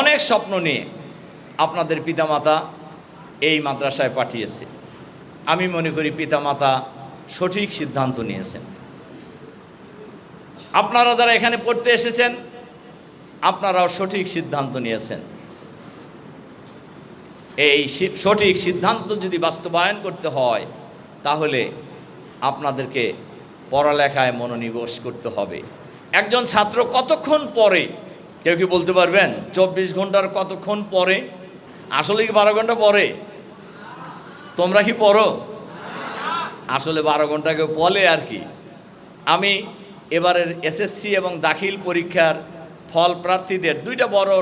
অনেক স্বপ্ন নিয়ে আপনাদের পিতামাতা এই মাদ্রাসায় পাঠিয়েছে। আমি মনে করি পিতামাতা সঠিক সিদ্ধান্ত নিয়েছেন। আপনারা যারা এখানে পড়তে এসেছেন, আপনারাও সঠিক সিদ্ধান্ত নিয়েছেন। এই সঠিক সিদ্ধান্ত যদি বাস্তবায়ন করতে হয়, তাহলে আপনাদেরকে পড়ালেখায় মনোনিবেশ করতে হবে। একজন ছাত্র কতক্ষণ পরে কেউ কি বলতে পারবেন? চব্বিশ ঘণ্টার কতক্ষণ পরে? আসলে কি বারো ঘণ্টা পরে? তোমরা কি পড়ো? আসলে বারো ঘণ্টা কেউ বলে আর কি। আমি এবারের এসএসসি এবং দাখিল পরীক্ষার ফল প্রার্থীদের দুইটা বড়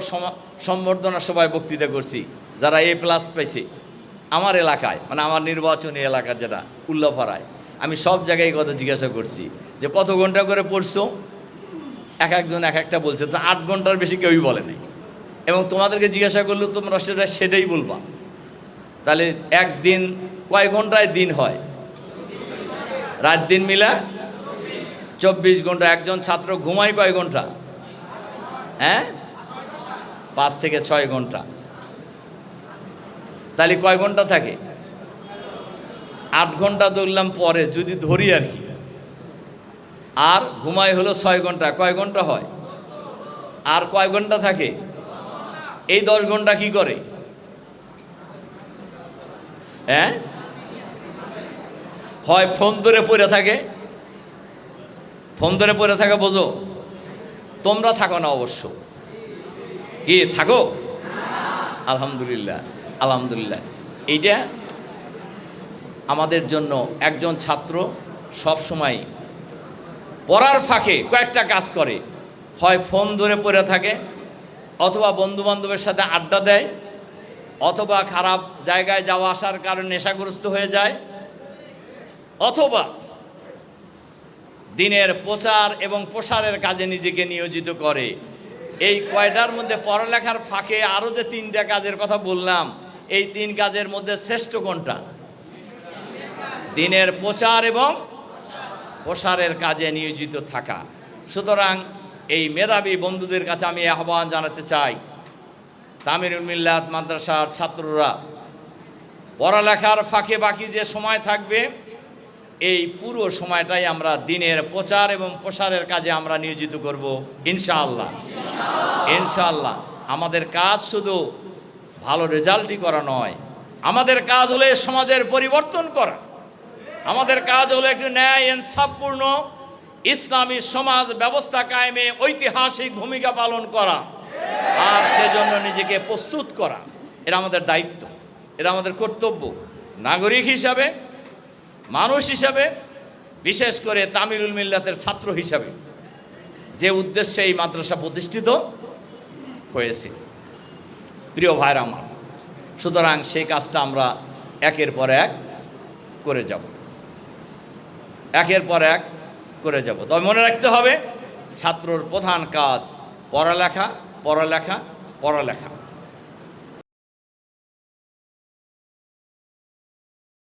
সম্বর্ধনা সভায় বক্তৃতা করছি, যারা এ প্লাস পাইছে। আমার এলাকায় মানে আমার নির্বাচনী এলাকা যেটা, উল্লাপাড়ায়, আমি সব জায়গায় কথা জিজ্ঞাসা করছি যে কত ঘণ্টা করে পড়ছো? এক একজন এক একটা বলছে, তো আট ঘণ্টার বেশি কেউই বলে নাই। এবং তোমাদেরকে জিজ্ঞাসা করলে, তোমরা সেটা সেটাই বলবা? তাহলে একদিন, কয় ঘন্টায় দিন হয়? রাত দিন মিলা? চব্বিশ ঘণ্টা। একজন ছাত্র ঘুমায় কয় ঘণ্টা? হ্যাঁ? পাঁচ থেকে ছয় ঘণ্টা। তাহলে কয় ঘণ্টা থাকে? আট ঘণ্টা ধরলাম পরে, যদি ধরি আর কি। আর ঘুমায় হলো ছয় ঘণ্টা। কয় ঘণ্টা হয়? আর কয় ঘণ্টা থাকে? এই দশ ঘণ্টা কি করে? হ্যাঁ? হয় ফোন ধরে পড়ে থাকে? ফোন ধরে পড়ে থাকে বোঝো? তোমরা থাকো না অবশ্য। কি, থাকো? আলহামদুলিল্লাহ আলহামদুলিল্লাহ। এইটা আমাদের জন্য একজন ছাত্র সব সময় পড়ার ফাঁকে কয়েকটা কাজ করে। হয় ফোন ধরে পড়ে থাকে, অথবা বন্ধু বান্ধবের সাথে আড্ডা দেয়, অথবা খারাপ জায়গায় যাওয়া আসার কারণে নেশাগ্রস্ত হয়ে যায়, অথবা দিনের প্রচার এবং প্রসারের কাজে নিজেকে নিয়োজিত করে। এই কয়টার মধ্যে পড়ালেখার ফাঁকে আরও যে তিনটা কাজের কথা বললাম, এই তিন কাজের মধ্যে শ্রেষ্ঠ কোনটা? দিনের প্রচার এবং প্রসারের কাজে নিয়োজিত থাকা। সুতরাং এই মেধাবী বন্ধুদের কাছে আমি আহ্বান জানাতে চাই, তামিরুল মিল্লাত মাদ্রাসার ছাত্ররা, পড়ালেখার ফাঁকে বাকি যে সময় থাকবে, এই পুরো সময়টাই আমরা দিনের প্রচার এবং প্রসারের কাজে আমরা নিয়োজিত করব, ইনশাআল্লাহ। ইনশাআল্লাহ। আমাদের কাজ শুধু ভালো রেজাল্টই করা নয়, আমাদের কাজ হলে সমাজের পরিবর্তন করা। আমাদের কাজ হলো একটি ন্যায় ইনসাফপূর্ণ ইসলামী সমাজ ব্যবস্থা কায়েমে ঐতিহাসিক ভূমিকা পালন করা আর সেজন্য নিজেকে প্রস্তুত করা। এটা আমাদের দায়িত্ব, এটা আমাদের কর্তব্য। নাগরিক হিসাবে, মানুষ হিসাবে, বিশেষ করে তামিরুল মিল্লাতের ছাত্র হিসাবে। যে উদ্দেশ্যে এই মাদ্রাসা প্রতিষ্ঠিত হয়েছে। প্রিয় ভাইরা আমার, সুতরাং সেই কাজটা আমরা একের পর এক করে যাব। একের পর এক করে যাব। তবে মনে রাখতে হবে, ছাত্রর প্রধান কাজ পড়ালেখা পড়ালেখা পড়ালেখা।